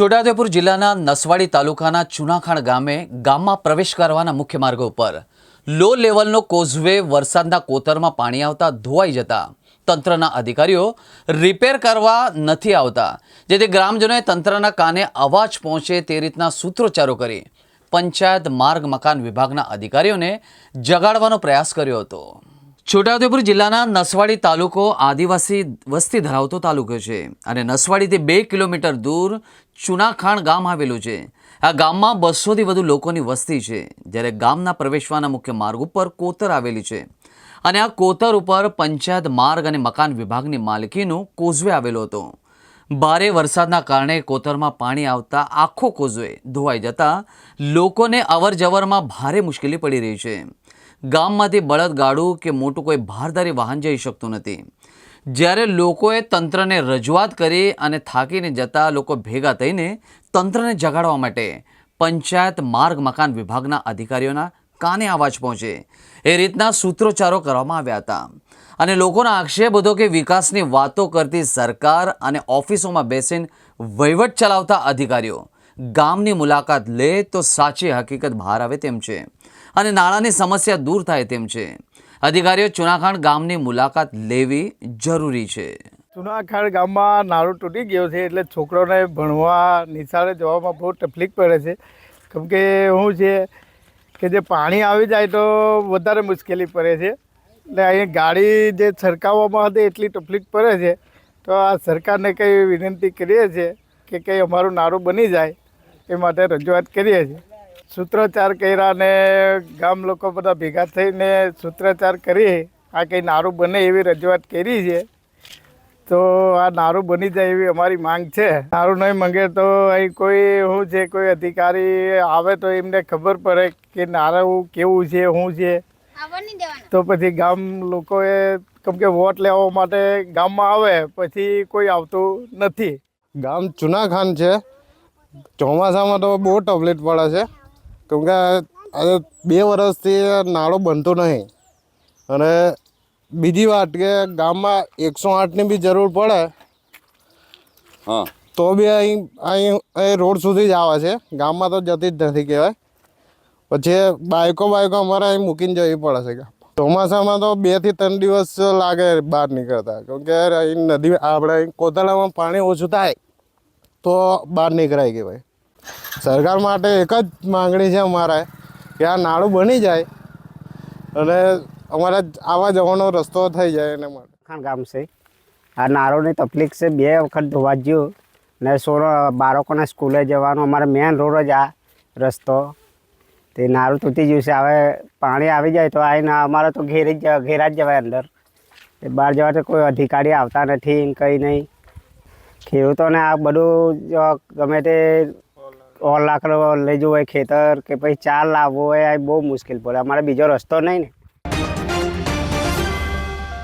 છોટાઉદેપુર જિલ્લાના નસવાડી તાલુકાના ચુનાખાણ ગામે ગામમાં પ્રવેશ કરવાના મુખ્ય માર્ગો ઉપર લો લેવલનો કોઝવે વરસાદના કોતરમાં પાણી આવતા ધોવાઈ જતા તંત્રના અધિકારીઓ રિપેર કરવા નથી આવતા, જેથી ગ્રામજનોએ તંત્રના કાને અવાજ પહોંચે તે રીતના સૂત્રોચ્ચારો કરી પંચાયત માર્ગ મકાન વિભાગના અધિકારીઓને જગાડવાનો પ્રયાસ કર્યો હતો. છોટાઉદેપુર જિલ્લાના નસવાડી તાલુકો આદિવાસી વસ્તી ધરાવતો તાલુકો છે અને નસવાડીથી બે કિલોમીટર દૂર ચુનાખાણ ગામ આવેલું છે. આ ગામમાં બસોથી વધુ લોકોની વસ્તી છે, જ્યારે ગામના પ્રવેશવાના મુખ્ય માર્ગ ઉપર કોતર આવેલી છે. અને આ કોતર ઉપર પંચાયત માર્ગ અને મકાન વિભાગની માલિકીનું કોઝવે આવેલો હતો. ભારે વરસાદના કારણે કોતરમાં પાણી આવતા આખો કોઝવે ધોવાઈ જતા લોકોને અવર જવરમાં ભારે મુશ્કેલી પડી રહી છે. ગામમાંથી બળદગાડું કે મોટું કોઈ ભારદારી વાહન જઈ શકતું નથી. જ્યારે લોકોએ તંત્રને રજૂઆત કરી અને થાકીને જતા લોકો ભેગા થઈને તંત્રને જગાડવા માટે પંચાયત માર્ગ મકાન વિભાગના અધિકારીઓના કાને અવાજ પહોંચે. એ રીતના સૂત્રોચ્ચારો કરવામાં આવ્યા હતા. અને લોકોનો આક્ષેપ હતો કે વિકાસની વાતો કરતી સરકાર અને ઓફિસોમાં બેસીને વહીવટ ચલાવતા અધિકારીઓ ગામની મુલાકાત લે તો સાચી હકીકત બહાર આવે તેમ છે. અને નાણાંની સમસ્યા દૂર થાય તેમ છે. અધિકારીઓ ચુનાખાણ ગામની મુલાકાત લેવી જરૂરી છે. જુનાખાડ ગામમાં નાળું તૂટી ગયો છે એટલે છોકરોને ભણવા નિશાળે જવામાં બહુ તકલીફ પડે છે. કેમ કે શું છે કે જે પાણી આવી જાય તો વધારે મુશ્કેલી પડે છે. એટલે અહીં ગાડી જે છરકાવવામાં હતી એટલી તકલીફ પડે છે. તો આ સરકારને કંઈ વિનંતી કરીએ છીએ કે કંઈ અમારું નાળું બની જાય એ માટે રજૂઆત કરીએ છીએ. સૂત્રોચ્ચાર કર્યા ને ગામ લોકો બધા ભેગા થઈને સૂત્રોચ્ચાર કરી આ કંઈ નારું બને એવી રજૂઆત કરી છે. તો આ નારું બની જાય એવી અમારી માંગ છે. નારું નહીં માંગે તો અહીં કોઈ શું છે કોઈ અધિકારી આવે તો એમને ખબર પડે કે નારું કેવું છે શું છે. તો પછી ગામ લોકોએ કેમ કે વોટ લેવા માટે ગામમાં આવે પછી કોઈ આવતું નથી. ગામ ચુનાખાન છે. ચોમાસામાં તો બહુ તકલીફ પડે છે. કેમ કે આજે બે વર્ષથી નાળો બનતો નહીં. અને બીજી વાત કે ગામમાં એકસો આઠની બી જરૂર પડે હા. તો બી અહીં અહીં અહીં રોડ સુધી જ આવે છે. ગામમાં તો જતી જ નથી કહેવાય. પછી બાઇકો બાઈકો અમારે અહીં મૂકીને જવી પડે છે. ચોમાસામાં તો બેથી ત્રણ દિવસ લાગે બહાર નીકળતા. કેમ કે અહીં નદી આપણે અહીં કોતરામાં પાણી ઓછું થાય તો બહાર નીકળાય કે ભાઈ સરકાર માટે એક જ માંગણી છે અમારે કે આ નાળું બની જાય અને અમારે આવા જવાનો રસ્તો થઈ જાય એના માટે. ગામ છે. આ નારોની તકલીફ છે. બે વખત ધોવા ગયું ને સોળ બાળકોને સ્કૂલે જવાનું. અમારે મેન રોડ જ આ રસ્તો. તે નારું તૂટી ગયું છે. હવે પાણી આવી જાય તો આવીને અમારે તો ઘેર જ ઘેરા જ જવાય અંદર. એ બહાર જવા તો કોઈ અધિકારી આવતા નથી કંઈ નહીં. ખેડૂતોને આ બધું ગમે તે લાકડો લઈ જવું હોય ખેતર કે પછી ચાર લાવવો હોય, આ બહુ મુશ્કેલ પડે. અમારે બીજો રસ્તો નહીં ને.